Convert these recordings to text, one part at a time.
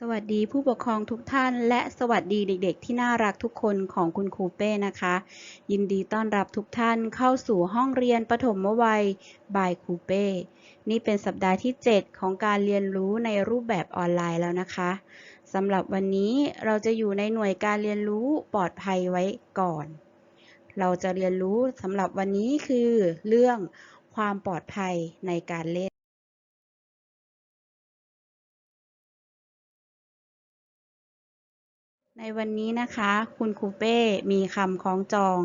สวัสดีผู้ปกครองทุกท่าน และสวัสดีเด็ก ๆ ที่น่ารักทุกคนของคุณครูเป้นะคะ ยินดีต้อนรับทุกท่านเข้าสู่ห้องเรียนประถมวัยบายครูเป้ นี่เป็นสัปดาห์ที่ 7 ของการเรียนรู้ในรูปแบบออนไลน์แล้วนะคะสำหรับวันนี้เราจะอยู่ในหน่วยการเรียนรู้ปลอดภัยไว้ก่อน เราจะเรียนรู้สำหรับวันนี้คือเรื่องความปลอดภัยในการเล่น ในวันนี้นะคะ คุณครูเป้มีคำคล้องจอง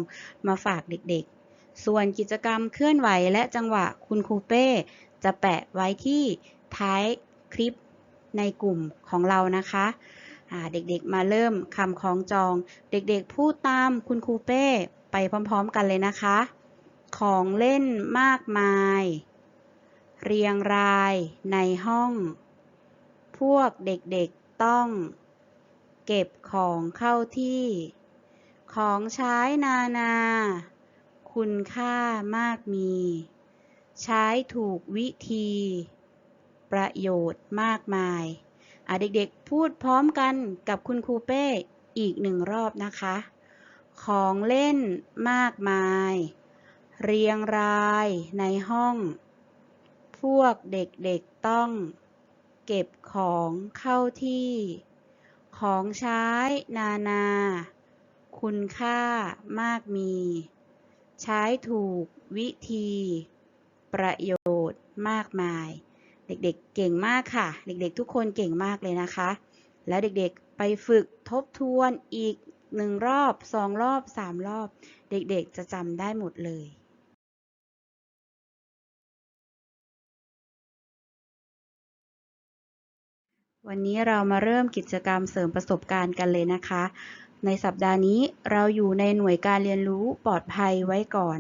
มาฝากเด็กๆ ส่วนกิจกรรมเคลื่อนไหวและจังหวะคุณครูเป้จะแปะไว้ที่ท้ายคลิปในกลุ่มของเรานะคะเด็กๆมาเริ่มคำคล้องจอง เด็กๆพูดตามคุณครูเป้ไปพร้อมๆกันเลยนะคะ ของเล่นมากมาย เรียงรายในห้อง พวกเด็กๆต้อง เก็บของเข้าที่ ของใช้นานา คุณค่ามากมี ใช้ถูกวิธี ประโยชน์มากมายอะเด็กๆ พูดพร้อมกันกับคุณครูเป้อีกหนึ่งรอบนะคะ ของเล่นมากมาย เรียงรายในห้อง พวกเด็กๆต้องเก็บของเข้าที่ ของใช้นานา คุณค่ามากมี ใช้ถูกวิธี ประโยชน์มากมาย เด็กๆเก่งมากค่ะ เด็กๆทุกคนเก่งมากเลยนะคะ แล้วเด็กๆไปฝึกทบทวนอีกหนึ่งรอบสองรอบสามรอบ เด็กๆจะจำได้หมดเลย วันนี้เรามาเริ่มกิจกรรมเสริมประสบการณ์กันเลยนะคะ ในสัปดาห์นี้เราอยู่ในหน่วยการเรียนรู้ปลอดภัยไว้ก่อน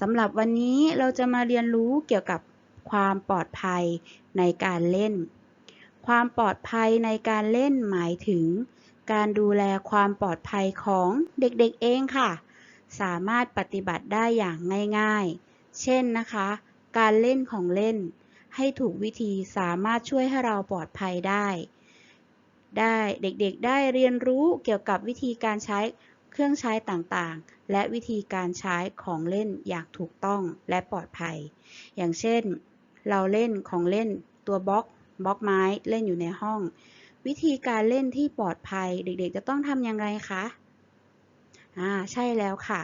สำหรับวันนี้เราจะมาเรียนรู้เกี่ยวกับความปลอดภัยในการเล่น ความปลอดภัยในการเล่นหมายถึง การดูแลความปลอดภัยของเด็กๆเองค่ะ สามารถปฏิบัติได้อย่างง่ายๆ เช่นนะคะ การเล่นของเล่น ให้ถูกวิธีสามารถช่วยให้เราปลอดภัยได้ ได้เด็กๆได้เรียนรู้เกี่ยวกับวิธีการใช้เครื่องใช้ต่างๆ และวิธีการใช้ของเล่นอย่างถูกต้องและปลอดภัย อย่างเช่น เราเล่นของเล่นตัวบล็อกบล็อกไม้เล่นอยู่ในห้อง วิธีการเล่นที่ปลอดภัย เด็กๆ จะต้องทำอย่างไรคะอ่าใช่แล้วค่ะ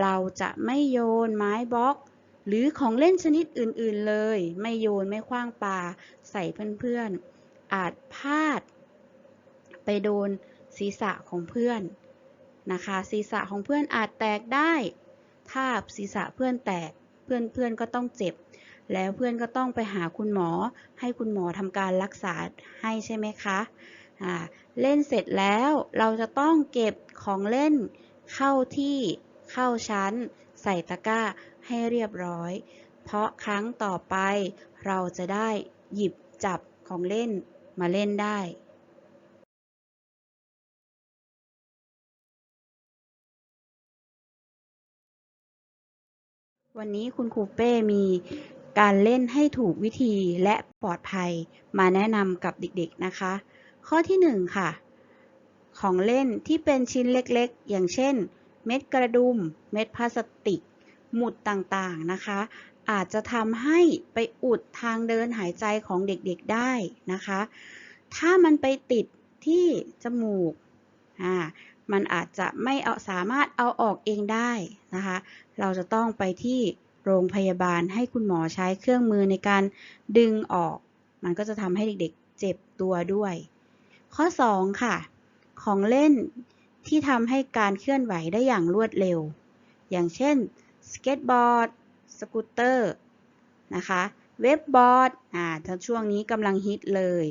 เราจะไม่โยนไม้บล็อก หรือของเล่นชนิดอื่นๆเลย ไม่โยนไม่คว้างปลาใส่เพื่อนๆ อาจพลาด ไปโดนศีรษะของเพื่อนนะคะ ศีรษะของเพื่อนอาจแตกได้ ถ้าศีรษะเพื่อนแตกเพื่อนเพื่อนก็ต้องเจ็บ แล้วเพื่อนก็ต้องไปหาคุณหมอ ให้คุณหมอทำการรักษาให้ใช่ไหมคะเล่นเสร็จแล้วเราจะต้องเก็บของเล่นเข้าที่เข้าชั้น ใส่ตะกร้า ให้เรียบร้อย เพราะครั้งต่อไปเราจะได้หยิบจับของเล่นมาเล่นได้วันนี้คุณครูเป้มีการเล่นให้ถูกวิธีและปลอดภัยมาแนะนำกับเด็กๆนะคะ ข้อที่ 1 ค่ะ ของเล่นที่เป็นชิ้นเล็กๆ อย่างเช่น เม็ดกระดุม เม็ดพลาสติก หมุดต่างๆนะคะ อาจจะทำให้ไปอุดทางเดินหายใจของเด็กๆได้นะคะ ถ้ามันไปติดที่จมูกอ่ามันอาจจะไม่เอาสามารถเอาออกเองได้นะคะ เราจะต้องไปที่โรงพยาบาลให้คุณหมอใช้เครื่องมือในการดึงออก มันก็จะทำให้เด็กๆเจ็บตัวด้วย ข้อ 2 ค่ะ ของเล่นที่ทำให้การเคลื่อนไหวได้อย่างรวดเร็ว อย่างเช่น สเก็ตบอร์ด สกูตเตอร์ นะคะ เว็บบอร์ด อ่าช่วงนี้กำลังฮิตเลย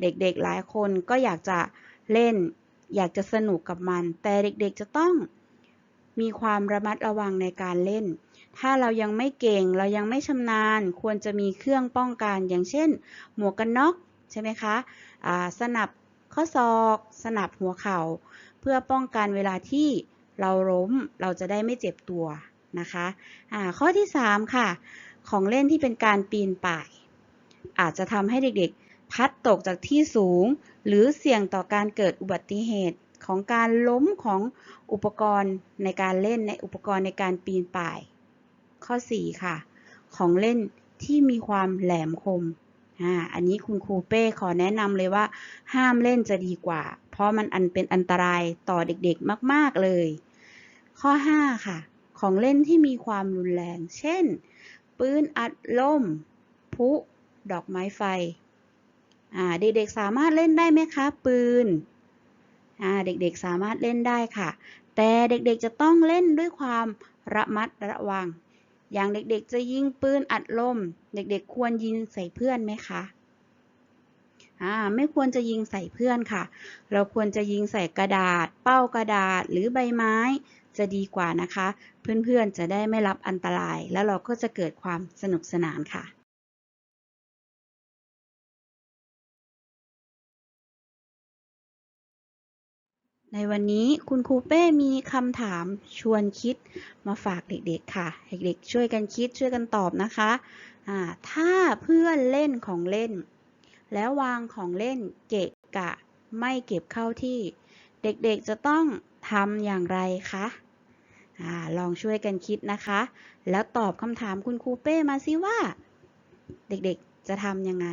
เด็กๆหลายคนก็อยากจะเล่น อยากจะสนุกกับมัน แต่เด็กๆจะต้องมีความระมัดระวังในการเล่น ถ้าเรายังไม่เก่ง เรายังไม่ชำนาญ ควรจะมีเครื่องป้องกัน อย่างเช่น หมวกกันน็อก ใช่ไหมคะอ่าสนับข้อศอก สนับหัวเข่า เพื่อป้องกันเวลาที่เราล้ม เราจะได้ไม่เจ็บตัว นะคะข้อที่ 3 ค่ะ ของเล่นที่เป็นการปีนป่าย อาจจะทำให้เด็กๆ พัดตกจากที่สูง หรือเสี่ยงต่อการเกิดอุบัติเหตุของการล้มของอุปกรณ์ในการเล่นในอุปกรณ์ในการปีนป่าย ข้อ 4 ค่ะ ของเล่นที่มีความแหลมคมอันนี้คุณครูเป้ขอแนะนำเลยว่า ห้ามเล่นจะดีกว่า เพราะมันอันเป็นอันตรายต่อเด็กๆมาก ๆเลย ข้อ 5 ค่ะ ของเล่นที่มีความรุนแรง เช่น ปืนอัดลมพุดอกไม้ไฟ เด็กๆสามารถเล่นได้ไหมคะ ปืน เด็กๆสามารถเล่นได้ค่ะ แต่เด็กๆจะต้องเล่นด้วยความระมัดระวัง อย่างเด็กๆจะยิงปืนอัดลม เด็กๆควรยิงใส่เพื่อนไหมคะ อ่าไม่ควรจะยิงใส่เพื่อนค่ะ เราควรจะยิงใส่กระดาษ เป้ากระดาษหรือใบไม้ จะดีกว่านะคะ เพื่อนๆจะได้ไม่รับอันตราย แล้วเราก็จะเกิดความสนุกสนานค่ะในวันนี้คุณครูเป้มีคำถามชวนคิดมาฝากเด็กๆค่ะ เด็กๆช่วยกันคิดช่วยกันตอบนะคะะถ้าเพื่อนเล่นของเล่น แล้ววางของเล่นเกะกะ ไม่เก็บเข้าที่ เด็กๆจะต้องทำอย่างไรคะอลองช่วยกันคิดนะคะ แล้วตอบคำถามคุณครูเป้มาสิว่า เด็กๆจะทำยังไง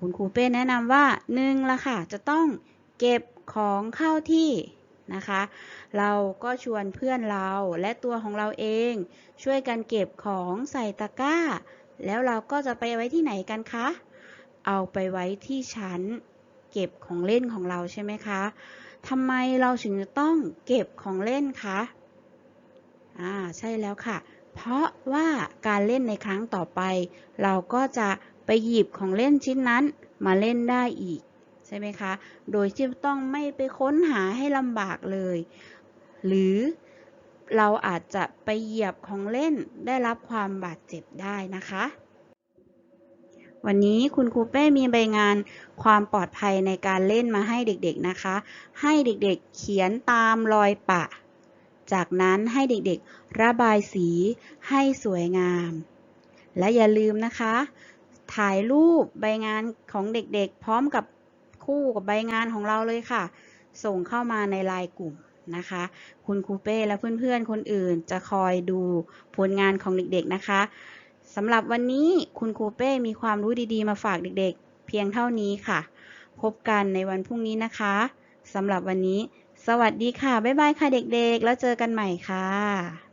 คุณครูเป้แนะนำว่าหนึ่งละค่ะ จะต้องเก็บของเข้าที่นะคะ เราก็ชวนเพื่อนเราและตัวของเราเอง ช่วยกันเก็บของใส่ตะกร้า แล้วเราก็จะไปไว้ที่ไหนกันคะ เอาไปไว้ที่ชั้น เก็บของเล่นของเราใช่ไหมคะทำไมเราถึงจะต้องเก็บของเล่นคะ อ่า ใช่แล้วค่ะ เพราะว่าการเล่นในครั้งต่อไป เราก็จะไปหยิบของเล่นชิ้นนั้นมาเล่นได้อีก ใช่ไหมคะ โดยที่ต้องไม่ไปค้นหาให้ลำบากเลย หรือ เราอาจจะไปเหยียบของเล่นได้รับความบาดเจ็บได้นะคะ วันนี้คุณครูเป้มีใบงานความปลอดภัยในการเล่นมาให้เด็กๆนะคะ ให้เด็กๆเขียนตามรอยปะ จากนั้นให้เด็กๆระบายสีให้สวยงาม และอย่าลืมนะคะ ถ่ายรูปใบงานของเด็กๆ พร้อมกับคู่กับใบงานของเราเลยค่ะ ส่งเข้ามาในไลน์กลุ่ม นะคะ คุณครูเป้และเพื่อนๆ คนอื่นจะคอยดูผลงานของเด็กๆนะคะสำหรับวันนี้คุณครูเป้มีความรู้ดีๆ มาฝากเด็กๆ เพียงเท่านี้ค่ะ พบกันในวันพรุ่งนี้นะคะสำหรับวันนี้ สวัสดีค่ะ บ๊ายบายค่ะเด็กๆ แล้วเจอกันใหม่ค่ะ